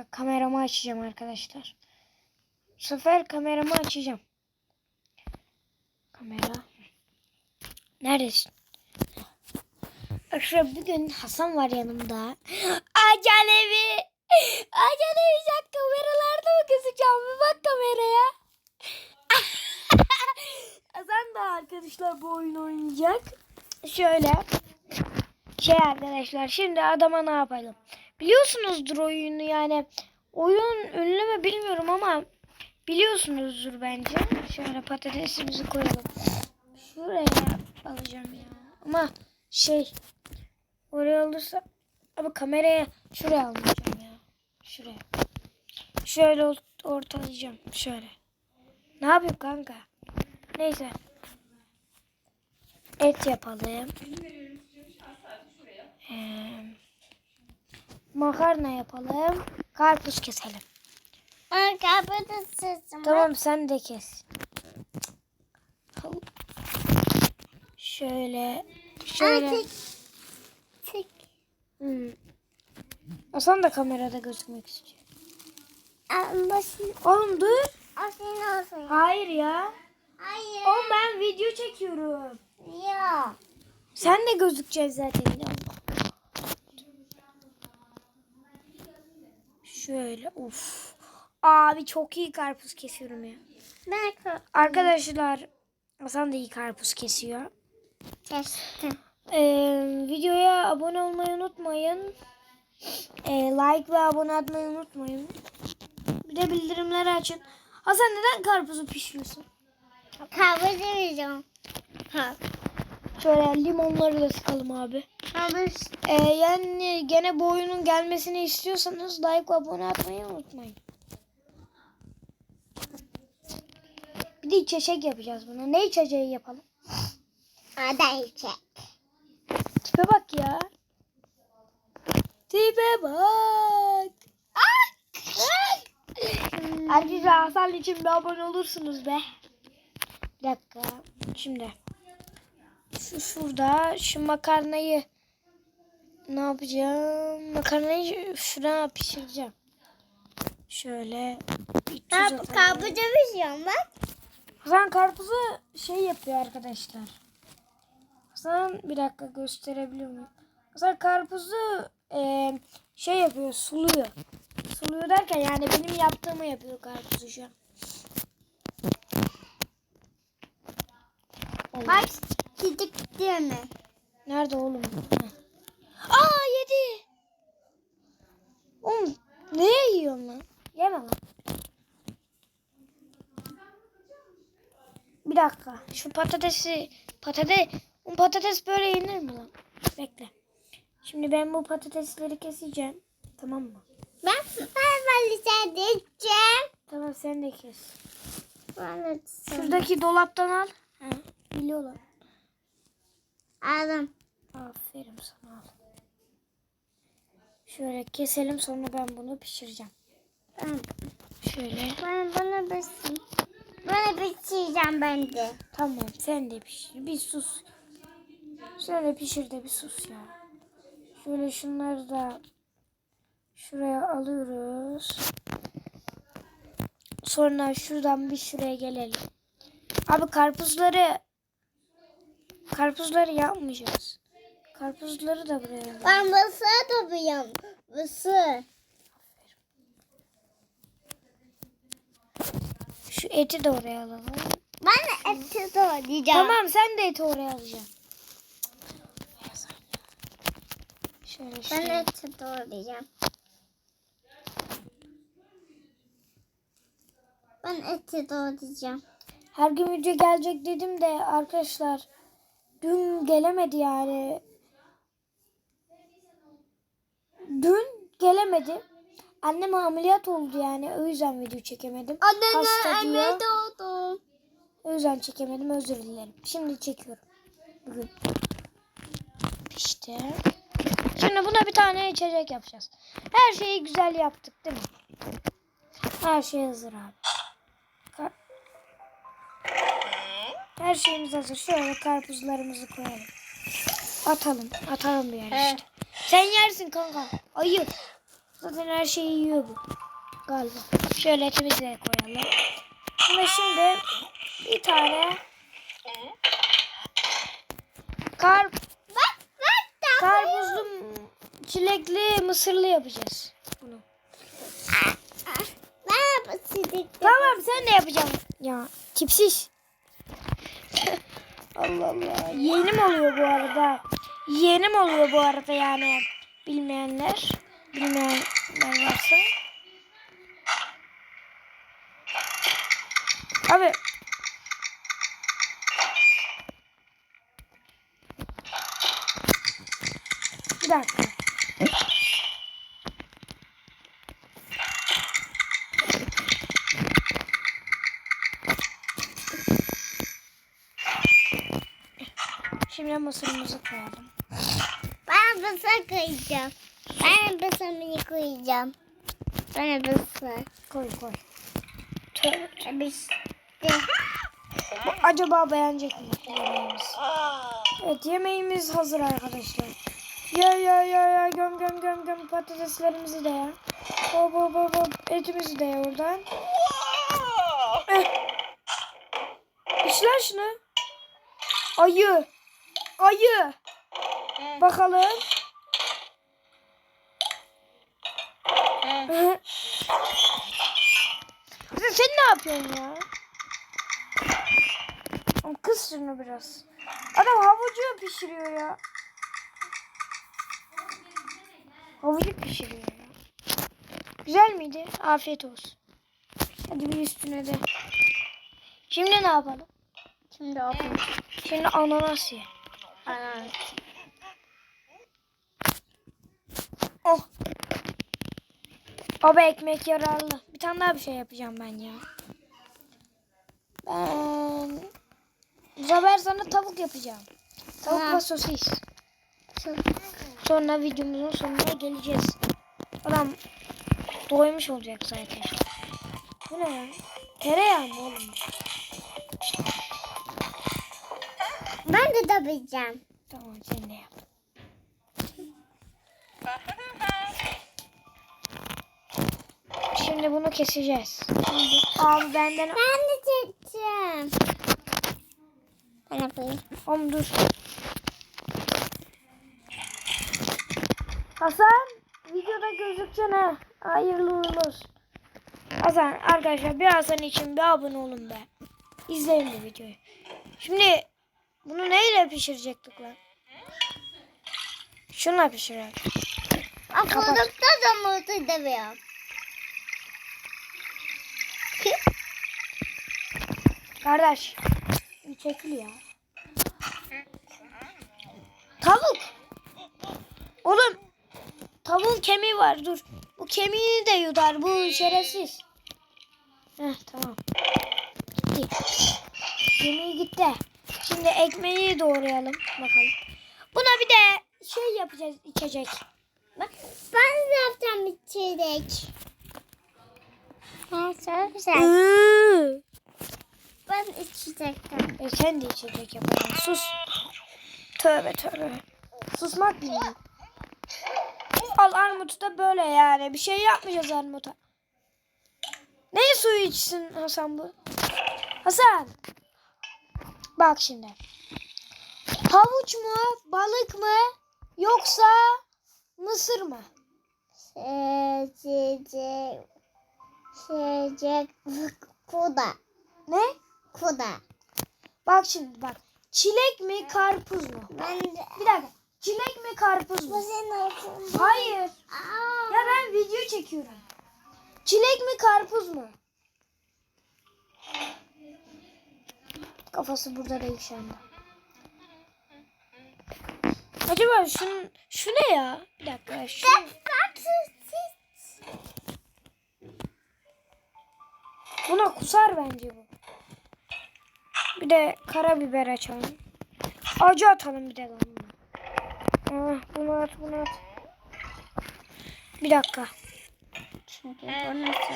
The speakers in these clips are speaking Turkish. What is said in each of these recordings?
dakika kameramı açacağım arkadaşlar. Bu sefer kameramı açacağım. Kamera. Neredesin? Arkadaşlar bugün Hasan var yanımda. Acelevi. Acelevi sen kameralarda mı gözükeceğim? Bir bak kameraya. Hasan da arkadaşlar bu oyun oynayacak. Şöyle. Şey arkadaşlar şimdi adama ne yapalım? Biliyorsunuzdur oyunu yani. Oyun ünlü mü bilmiyorum ama biliyorsunuzdur bence. Şöyle patatesimizi koyalım. Şuraya alacağım ya. Ama şey oraya alırsa ama kameraya şuraya almayacağım ya. Şuraya. Şöyle ort- ortalayacağım. Şöyle. Ne yapayım kanka? Neyse. Et yapalım. Ee, makarna yapalım. Karpuz keselim. Bana kapatın sesimi. Tamam sen de kes. Şöyle. Şöyle. Artık. Çek. Hmm. Hasan da kamerada gözükmek istiyor. Aa. Oğlum dur. Senin olsun. Hayır ya. Hayır. Oğlum ben video çekiyorum. Yok. Sen de gözükeceksin zaten. ya. Şöyle uf. Abi çok iyi karpuz kesiyorum ya. Ben ko- Arkadaşlar Hasan da iyi karpuz kesiyor. kestim. Ee, videoya abone olmayı unutmayın. Ee, like ve abone atmayı unutmayın. Bir de bildirimleri açın. Hasan neden karpuzu pişiriyorsun? Kabul edeceğim. Ha. Şöyle limonları da sıkalım abi. Kabul. Ee, yani gene bu oyunun gelmesini istiyorsanız like ve abone atmayı unutmayın. Bir de içecek yapacağız buna. Ne içeceği yapalım? Aday çek. Tipe bak ya. Tipe bak. Ayrıca Hasan için bir abone olursunuz be. Bir dakika. Şimdi. Şu şurada şu makarnayı ne yapacağım? Makarnayı şuraya pişireceğim. Şöyle. atalım. kabul edeceğim bak. Hasan karpuzu şey yapıyor arkadaşlar. Hasan bir dakika gösterebiliyor muyum? Hasan karpuzu e, şey yapıyor suluyor. Suluyor derken yani benim yaptığımı yapıyor karpuzu şu an. Bak gidip değil mi? Nerede oğlum? Aa yedi. Oğlum neye yiyorsun lan? Yeme lan. Bir dakika. Şu patatesi patates bu patates böyle yenir mi lan? Bekle. Şimdi ben bu patatesleri keseceğim. Tamam mı? Ben ben ben edeceğim. Tamam sen de kes. Ben. Şuradaki dolaptan al. He, biliyorlar. Aldım. Aferin sana al. Şöyle keselim sonra ben bunu pişireceğim. Ben, Şöyle. ben bana basayım. Bana bitireceğim ben de. Tamam sen de pişir. Bir sus. De pişir de bir sus ya. Şöyle şunları da şuraya alıyoruz. Sonra şuradan bir şuraya gelelim. Abi karpuzları karpuzları yapmayacağız. Karpuzları da buraya. Ben mısır topluyorum. Mısır. Şu eti de oraya alalım. Ben de eti doğrayacağım. Tamam sen de eti oraya alacaksın. Şöyle Ben şöyle. eti doğrayacağım. Ben eti doğrayacağım. Her gün video gelecek dedim de arkadaşlar dün gelemedi yani. Dün gelemedi. Annem ameliyat oldu yani o yüzden video çekemedim. Hasta diyor. doğdum. O yüzden çekemedim özür dilerim. Şimdi çekiyorum. Bugün. İşte. Şimdi buna bir tane içecek yapacağız. Her şeyi güzel yaptık değil mi? Her şey hazır abi. Her şeyimiz hazır. Şöyle karpuzlarımızı koyalım. Atalım. Atalım bir yere He. işte. Sen yersin kanka. Ayı. Zaten her şeyi yiyor bu. Galiba. Şöyle etimizi de koyalım. Ve şimdi bir tane kar Bak bak da. karpuzlu çilekli mısırlı yapacağız bunu. Ben yapacağım. Tamam sen de yapacaksın. Ya tipsiz. Allah Allah. Yeğenim oluyor bu arada. Yeğenim oluyor bu arada yani. Bilmeyenler. Bilmeyenler varsa. Abi. Bir dakika. Şimdi mısırımızı koyalım. Ben basa koyacağım. Ben basamını koyacağım. Ben basa. Koy koy. Biz acaba beğenecek mi yemeğimiz? Evet yemeğimiz hazır arkadaşlar. Ya ya ya ya göm göm göm göm patateslerimizi de ya. Hop hop hop hop etimizi de ya oradan. Eh. İşler şunu. Ayı. Ayı. Bakalım. Sen sen ne yapıyorsun ya? Kız şunu biraz. Adam havucu pişiriyor ya. Havucu pişiriyor ya. Güzel miydi? Afiyet olsun. Hadi bir üstüne de. Şimdi ne yapalım? Şimdi okuyayım. Şimdi ananas ye. Ananas. Oh. Baba ekmek yararlı. Bir tane daha bir şey yapacağım ben ya. Ben bu sefer sana tavuk yapacağım. Tavuk ve sosis. Sonra videomuzun sonuna geleceğiz. Adam doymuş olacak zaten. Bu ne ya? Tereyağı mı oğlum? Ben de yapacağım. Tamam sen de yap. Şimdi bunu keseceğiz. Abi benden Ben de çekeceğim. Ben yapayım. Oğlum dur. Hasan videoda gözükeceksin ha. Hayırlı uğurlu olsun. Hasan arkadaşlar bir Hasan için bir abone olun be. İzleyin bu videoyu. Şimdi bunu neyle pişirecektik lan? Şunla pişirelim. Akıllıkta da mutlu demiyorum. Kardeş. Çekil ya. Tavuk. Oğlum. Tavuğun kemiği var dur. Bu kemiğini de yutar bu şerefsiz. Heh tamam. Gitti. Kemiği gitti. Şimdi ekmeği doğrayalım bakalım. Buna bir de şey yapacağız içecek. Bak ben de yapacağım içecek. Ha, çok güzel. Ben içecektim. E sen de içecek yapalım. Sus. Tövbe tövbe. Susmak bilmiyor. Al armutu da böyle yani. Bir şey yapmayacağız armuta. Ne suyu içsin Hasan bu? Hasan. Bak şimdi. Havuç mu? Balık mı? Yoksa mısır mı? İçecek. İçecek. Kuda. Ne? Kuda. Bak şimdi bak. Çilek mi karpuz mu? Ben de. Bir dakika. Çilek mi karpuz Bu mu? senin olsun. Hayır. Aa. Ya ben video çekiyorum. Çilek mi karpuz mu? Kafası burada değil şu anda. Acaba şun, şu ne ya? Bir dakika. Şu, buna kusar bence bu. Bir de karabiber açalım. Acı atalım bir de lan buna. Ah, bunu at bunu at. Bir dakika. Çünkü bu nasıl?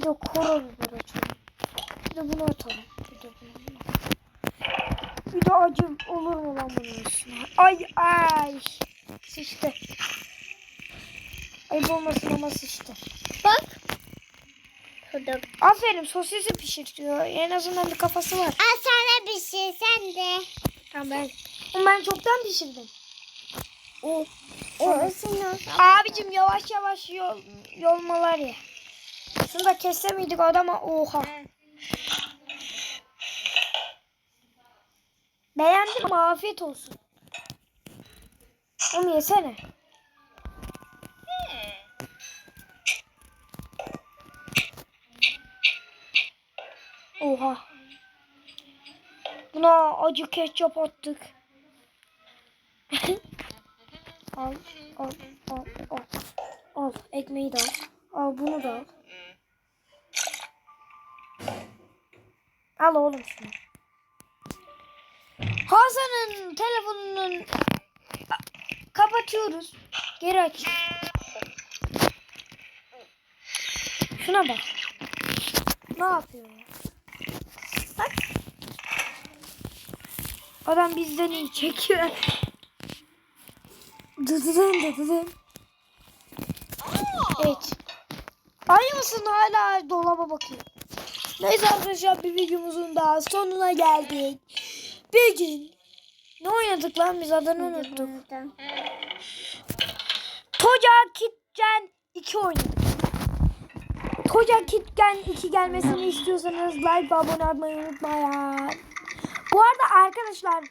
Bir de karabiber açalım. Bir de bunu atalım. Bir de bunu. Bir de acı olur mu lan bunun üstüne? Ay ay. Sıçtı. Ayıp olmasın ama sıçtı. Bak. Şurada. Aferin sosisi pişirtiyor. En azından bir kafası var. Al sana bir şey sen de. Tamam ben. Ben çoktan pişirdim. O. O. Abicim yavaş yavaş yol, yolmalar ya. Şunu da kesse miydik adama? Oha. Beğendim ama afiyet olsun. Onu yesene. Oha. Buna acı ketçap attık. al, al, al, al. Al, ekmeği de al. Al bunu da al. Al oğlum şunu. Hasan'ın telefonunun kapatıyoruz. Geri aç. Şuna bak. Ne yapıyor ya? Bak. Adam bizden iyi çekiyor. Dıdıdın dıdıdın. Evet. Aynı mısın hala dolaba bakıyor. Neyse arkadaşlar bir videomuzun daha sonuna geldik. Bir gün ne oynadık lan biz adını unuttuk. Toca Kitgen 2 oynadık. Toca Kitgen 2 gelmesini istiyorsanız like ve abone olmayı unutmayın. Bu arada arkadaşlar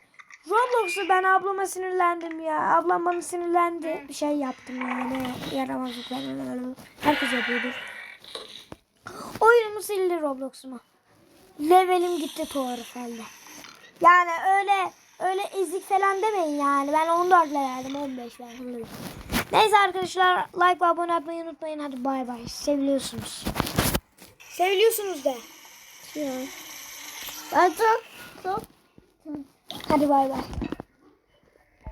Roblox'u ben ablama sinirlendim ya. Ablam bana sinirlendi. Bir şey yaptım yani. Yaramazlıklar. Herkes yapıyordur. Oyunumu sildi Roblox'uma. Levelim gitti tuhaf halde. Yani öyle öyle ezik falan demeyin yani. Ben 14 leveldim 15 ben. Neyse arkadaşlar like ve abone olmayı unutmayın. Hadi bay bay. Seviliyorsunuz. Seviliyorsunuz de. Ben çok çok Hadi bay bay.